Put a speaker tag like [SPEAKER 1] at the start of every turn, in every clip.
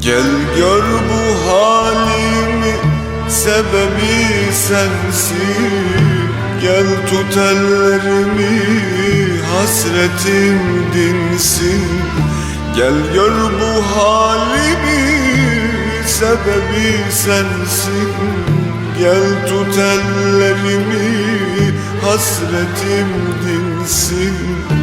[SPEAKER 1] Gel gör bu halimi sebebi sensin. Gel tut ellerimi hasretim dinsin. Gel gör bu halimi sebebi sensin. Gel tut ellerimi hasretim dinsin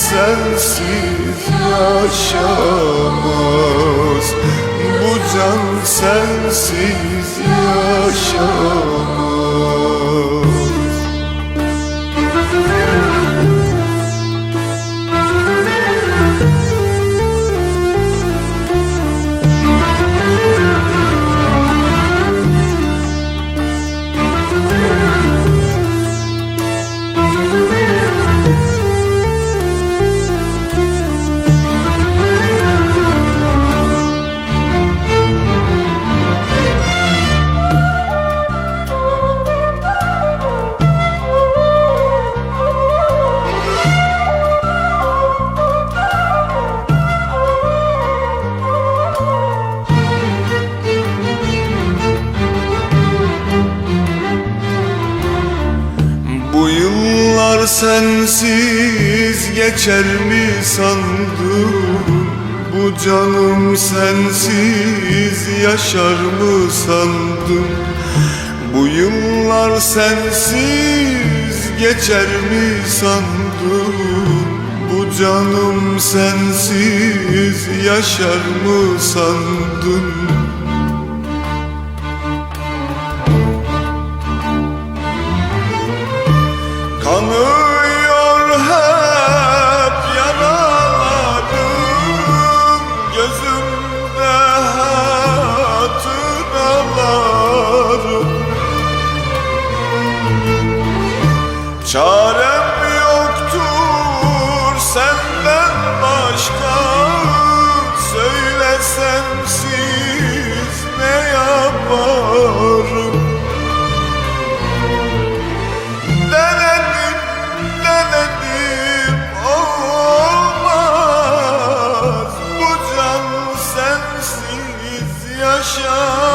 [SPEAKER 1] sensiz yaşamaz. Bu can sensiz yaşamaz sensiz geçer mi sandın? Bu canım sensiz yaşar mı sandın? Bu yıllar sensiz geçer mi sandın? Bu canım sensiz yaşar mı sandın yaşa.